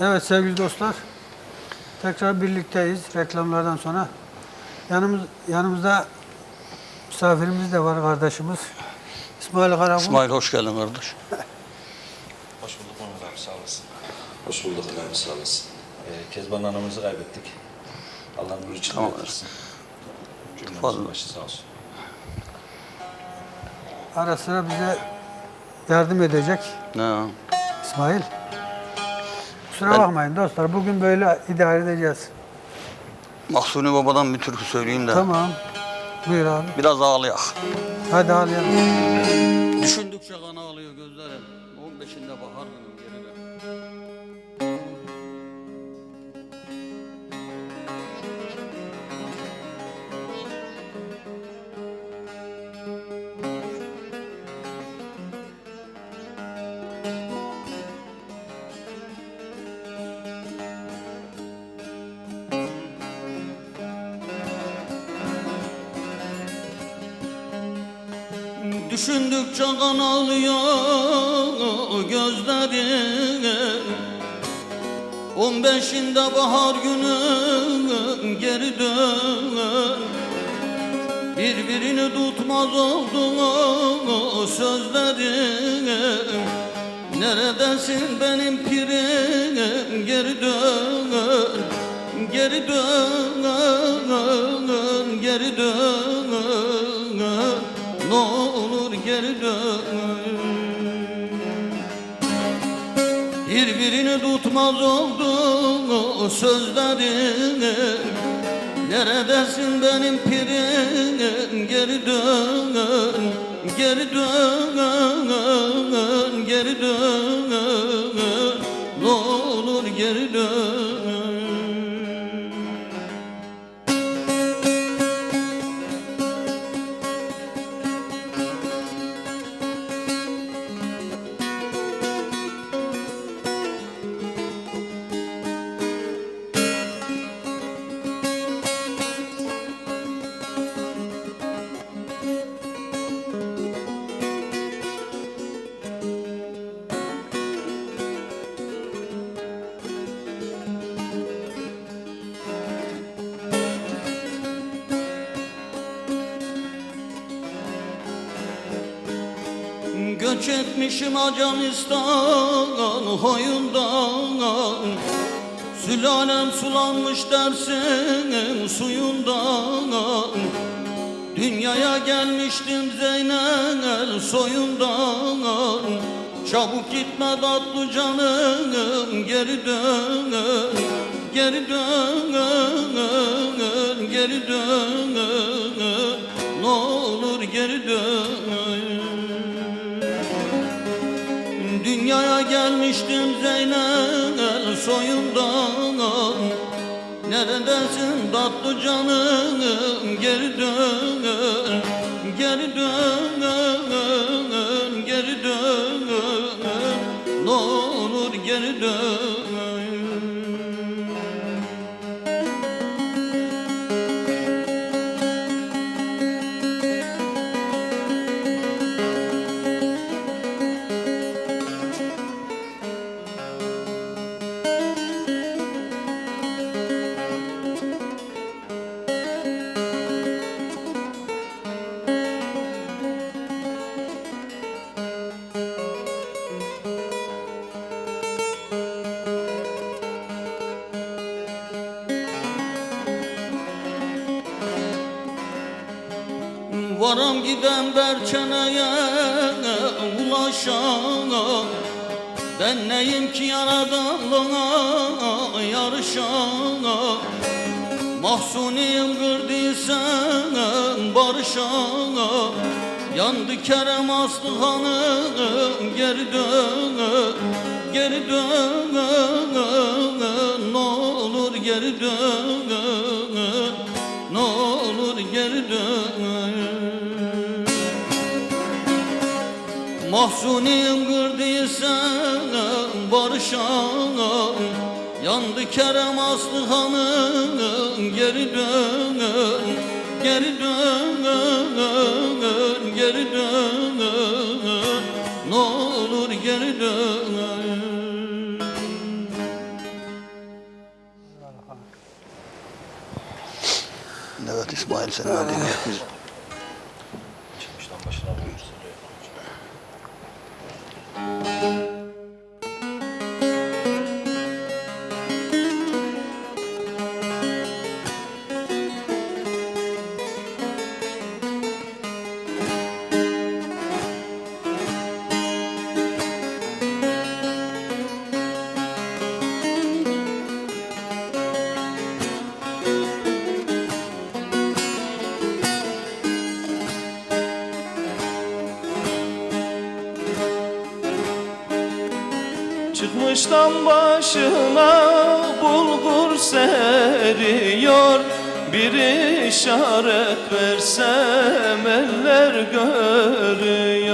Evet sevgili dostlar. Tekrar birlikteyiz reklamlardan sonra. Yanımız, yanımızda misafirimiz de var kardeşimiz. İsmail Karakul. İsmail hoş geldin kardeş. Hoş bulduk Mehmet abi sağ olasın. Hoş bulduk efendim sağ olasın. Ee, Kezban anamızı kaybettik. Allah nur içinde Tamam. yatırsın. Cümlemizin başı sağ olsun. Ara sıra bize yardım edecek Ne? İsmail. Kusura Ben- bakmayın dostlar. Bugün böyle idare edeceğiz. Mahsuni Baba'dan bir türkü söyleyeyim de. Tamam. Buyur abi. Biraz ağlayak. Hadi ağlayalım. Düşündükçe Birbirini tutmaz oldu sözlerim. Neredesin benim pirim? Geri dön Geri dön, geri dön. Ne olur geri dön. Birbirini tutmaz oldu sözlerim Neredesin benim pirim geri dön Geri dön, geri dön. Ne olur geri dön Göç etmişim Acanistan hoyundan Sülalem sulanmış dersin suyundan. Dünyaya gelmiştim Zeynel soyundan. Çabuk gitme tatlı canım geri dön Geri dön, geri dön. Ne olur geri dön Dünyaya gelmiştim Zeynel soyundan. Neredesin tatlı canım? Geri dön Geri dön, geri dön. Ne olur geri dön Varam giden berçeneye ulaşana Ben neyim ki yaradanlığa yarışana? Mahsuniyim kırdıysan barışana Yandı Kerem Aslı hanım geri dön Geri dön ne olur geri dön Ne olur geri dön Mahzunim kırdıysan barışan Yandı Kerem Aslıhan'ın geri dön Geri dön, geri dön Ne olur geri dön Evet İsmail sen dinle. Çıkmıştan başına bulgur seriyor. Bir işaret versem eller görüyor.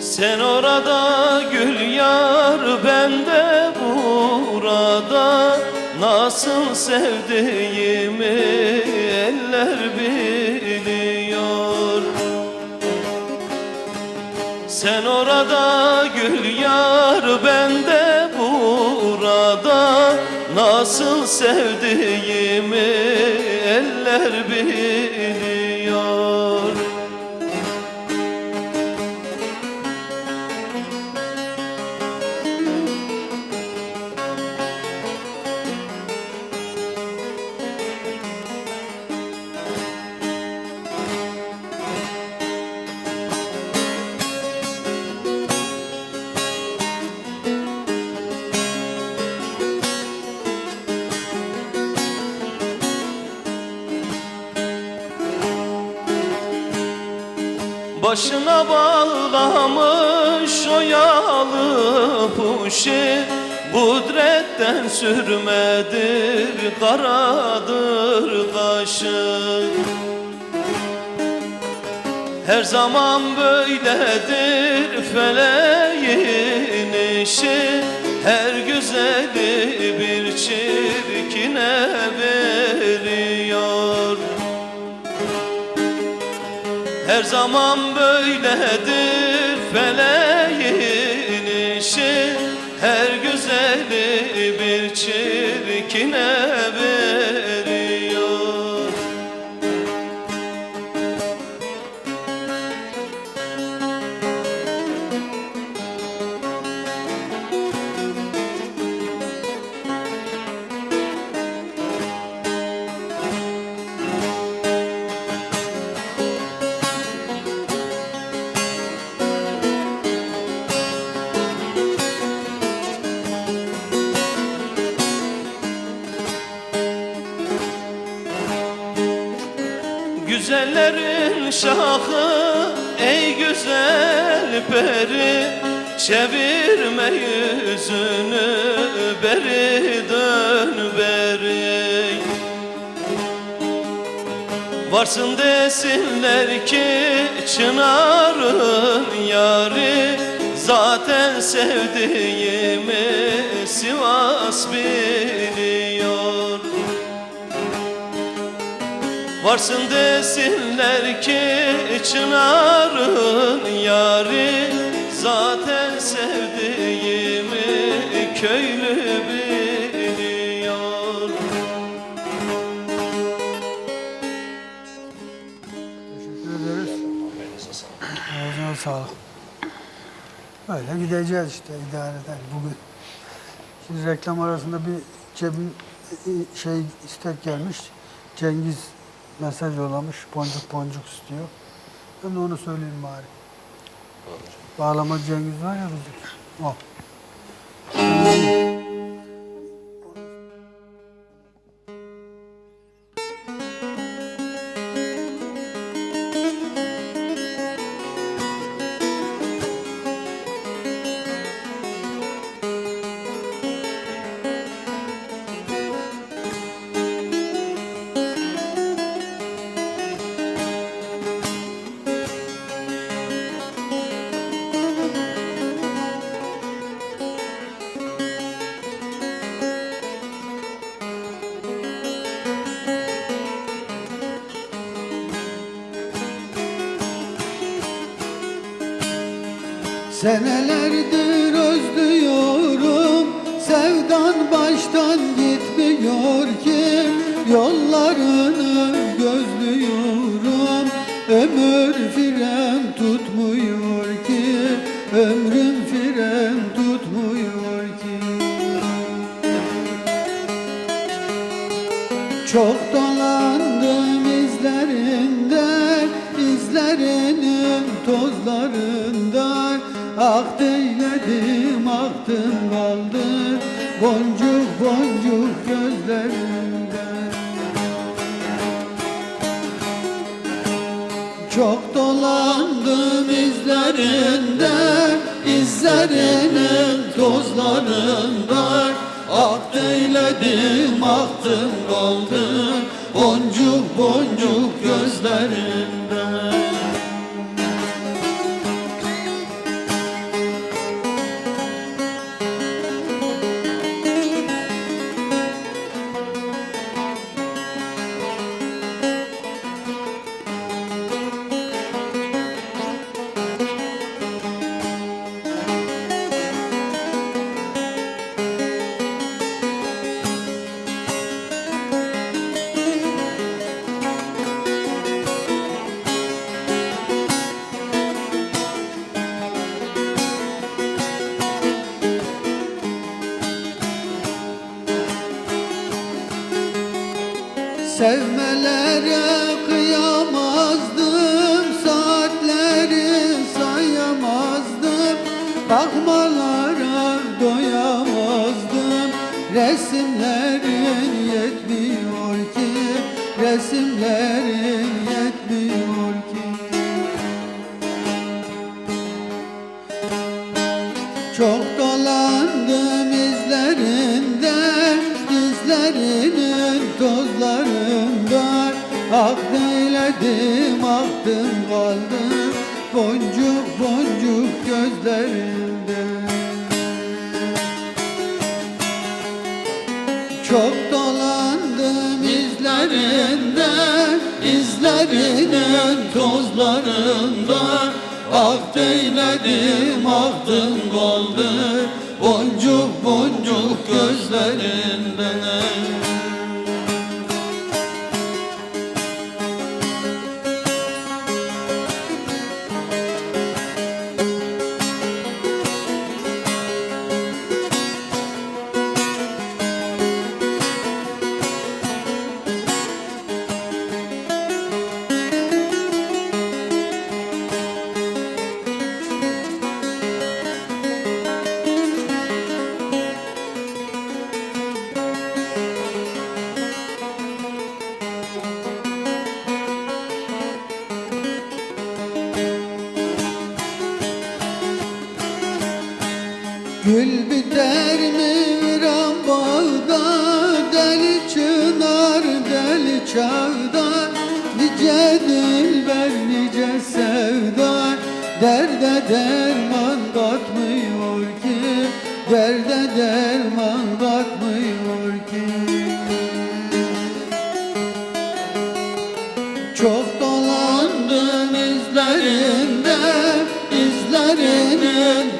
Sen orada gül yar ben de burada. Nasıl sevdiğimi eller biliyor sen orada gül yar ben de burada. Nasıl sevdiğimi eller biliyor Başına bağlamış o yağlı puşi. Budretten sürmedir karadır kaşı. Her zaman böyledir feleğin işi. Her güzeli bir çirkine veriyor her zaman böyledir feleğin işi. Her güzeli bir çirkine şahı ey güzel peri Çevirme yüzünü beri dön beri. Varsın desinler ki Çınar'ın yari Zaten sevdiğimi Sivas biliyor Varsın desinler ki Çınar'ın yari Zaten sevdiğimi köylü biliyor Teşekkür ederiz. Ağzına sağlık. Böyle gideceğiz işte idare eder bugün. Şimdi reklam arasında bir cebin e, şey istek gelmiş. Cengiz mesaj yollamış. Boncuk boncuk istiyor. Ben de onu söyleyeyim bari. Bağlama Cengiz var ya bizim. O. Senelerdir özlüyorum. Sevdan baştan gitmiyor ki. Yollarını gözlüyorum. Ömür fren izlerinden izlerinin tozlarından Aktı eyledim aktım kaldım Boncuk boncuk gözlerinden Sevmelere kıyamazdım Saatleri sayamazdım. Bakmalara doyamazdım. Resimlerin yetmiyor ki Resimlerin eyledim aktım kaldım Boncuk boncuk gözlerinden Çok dolandım izlerinden izlerinin tozlarından Ak eyledim aktım kaldı Boncuk boncuk gözlerinden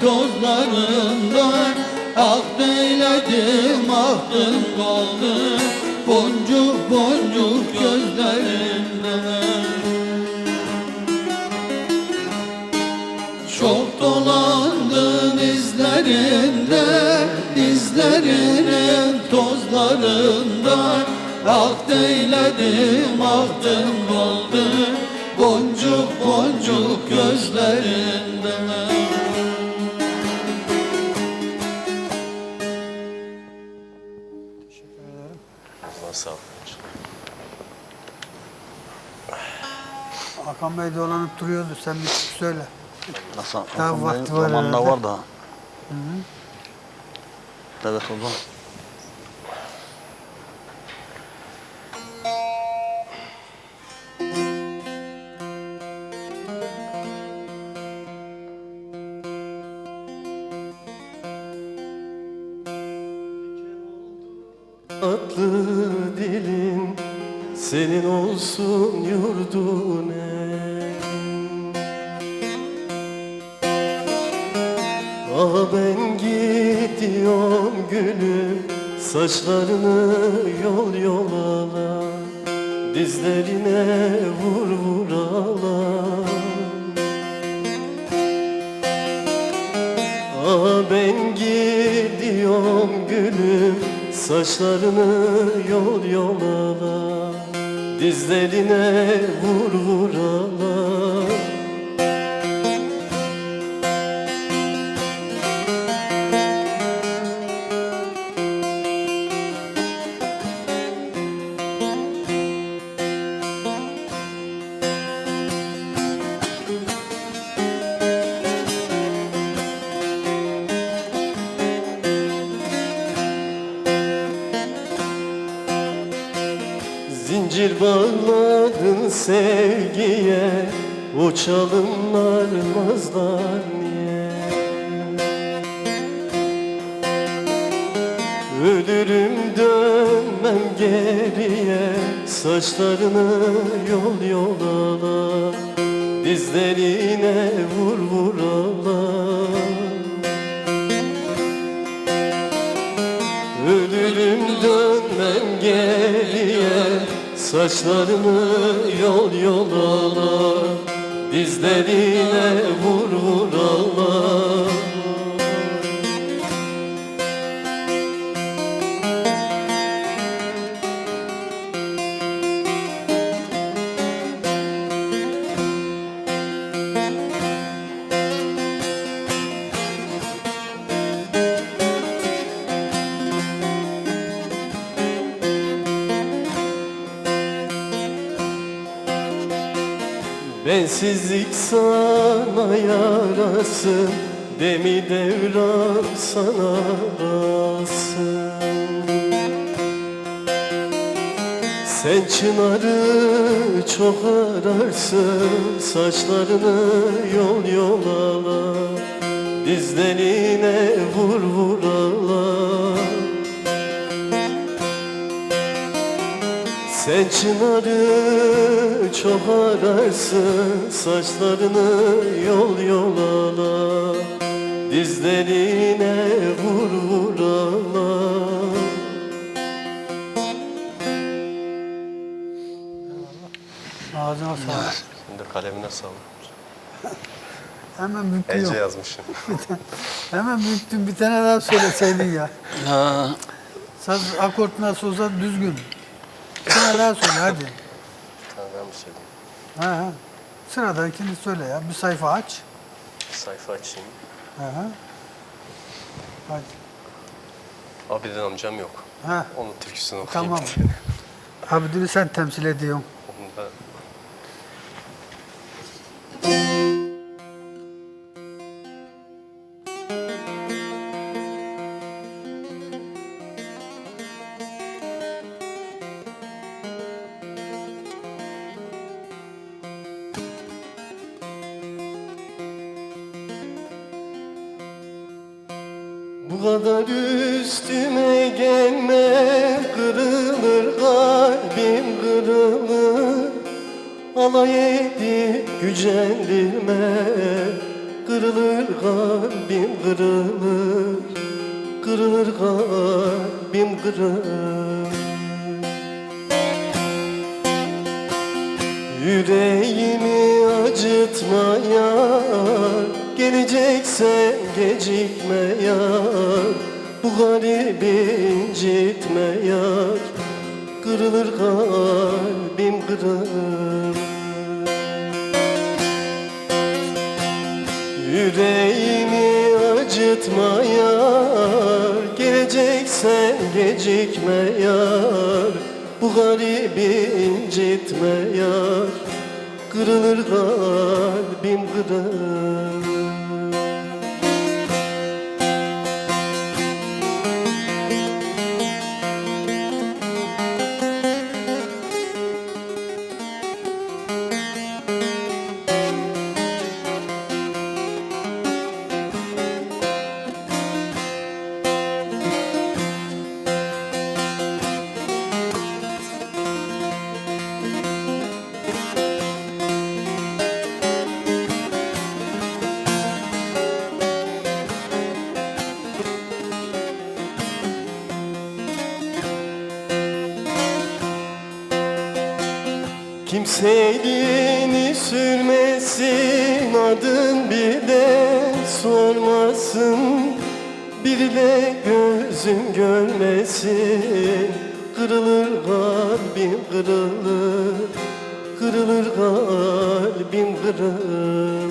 tozlarından Ak eyledim aklım kaldı Boncuk boncuk gözlerinden Çok dolandım izlerinde izlerinin tozlarından Ak eyledim aktım kaldı Boncuk boncuk gözlerinden Hakan Bey dolanıp duruyordu. Sen bir söyle. Nasıl? Daha Hakan vakti Bey'in var zamanında herhalde. var daha. Evet o zaman. Ben gidiyorum gülüm Saçlarını yol yolala Dizlerine vur vur sevgiye Uçalım narmazlar niye? Ölürüm dönmem geriye Saçlarını yol yolala Dizlerine vur vur ağla Saçlarını yol yolala Dizlerine vur vur ağla Bensizlik sana yarasın Demi devran sana arasın Sen çınarı çok ararsın Saçlarını yol yolala Dizlerine vur vur ağla Sen çınarı çok ararsın Saçlarını yol yolala Dizlerine vur vur ağla Ağzına sağlık. Şimdi kalemine sağlık. Hemen büktü yazmışım. Hemen büktün bir tane daha söyleseydin ya. Ha, Saz akort nasıl olsa düzgün. Tane daha söyle hadi. Tamam ben mi söyleyeyim? Ha, ha. Sıradakini söyle ya. Bir sayfa aç. Sayfa açayım. Ha, ha. Hadi. Abiden amcam yok. Ha, Onun türküsünü okuyayım. tamam. Abdül'ü sen temsil ediyorsun. Kalbim kırılır Yüreğimi acıtma yar Geleceksen gecikme yar Bu garibi incitme yar Kırılır kalbim kırılır Yüreğimi acıtma yar Geleceksen gecikme yar Bu garibi incitme yar Kırılır kalbim kırılır Bir de gözün görmesin. Kırılır kalbim kırılır. Kırılır kalbim kırılır.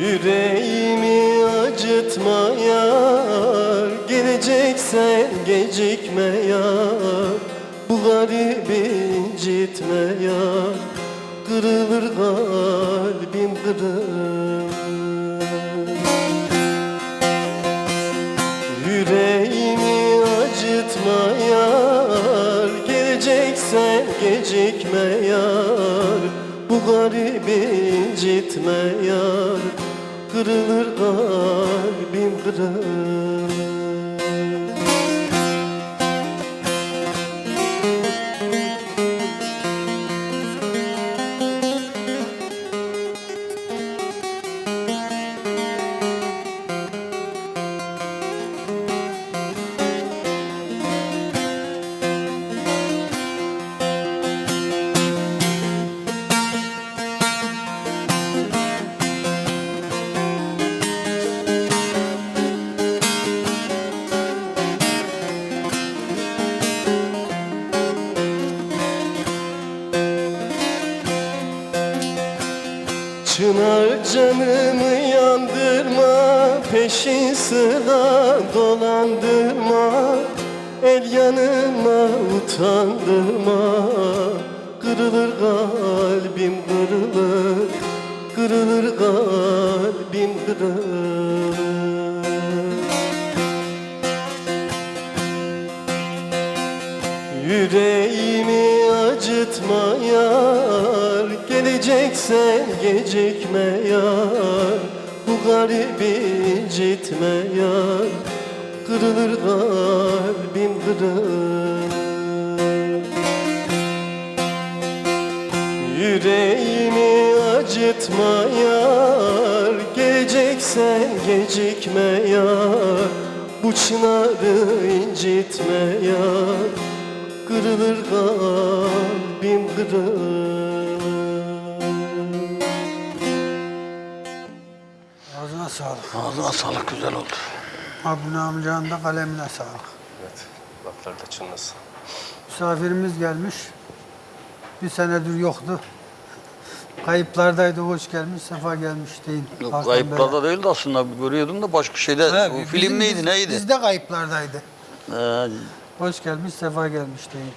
Yüreğimi acıtma yar Geleceksen gecikme yar Bu garibi incitme yar Kırılır kalbim kırılır yar Bu garibi incitme yar. Kırılır kalbim kırılır Çınar canımı yandırma Peşin sıra dolandırma El yanıma utandırma. Kırılır kalbim kırılır Kırılır kalbim kırılır Geleceksen gecikme yar Bu garibi incitme yar Kırılır kalbim kırılır. Yüreğimi acıtma yar Geleceksen gecikme yar Bu çınarı incitme yar Kırılır kalbim kırılır sağlık. Ağzına sağlık güzel oldu. Abdülhamid amcanın da kalemine sağlık. Evet, laflar da çınlasın. Misafirimiz gelmiş. Bir senedir yoktu. Kayıplardaydı, hoş gelmiş, sefa gelmiş deyin. Yok Hakan kayıplarda Bey'e. değildi aslında görüyordum da başka şeyde. He, o bizim- film neydi biz- neydi? Biz de kayıplardaydı. Ee, Hoş gelmiş, sefa gelmiş deyin.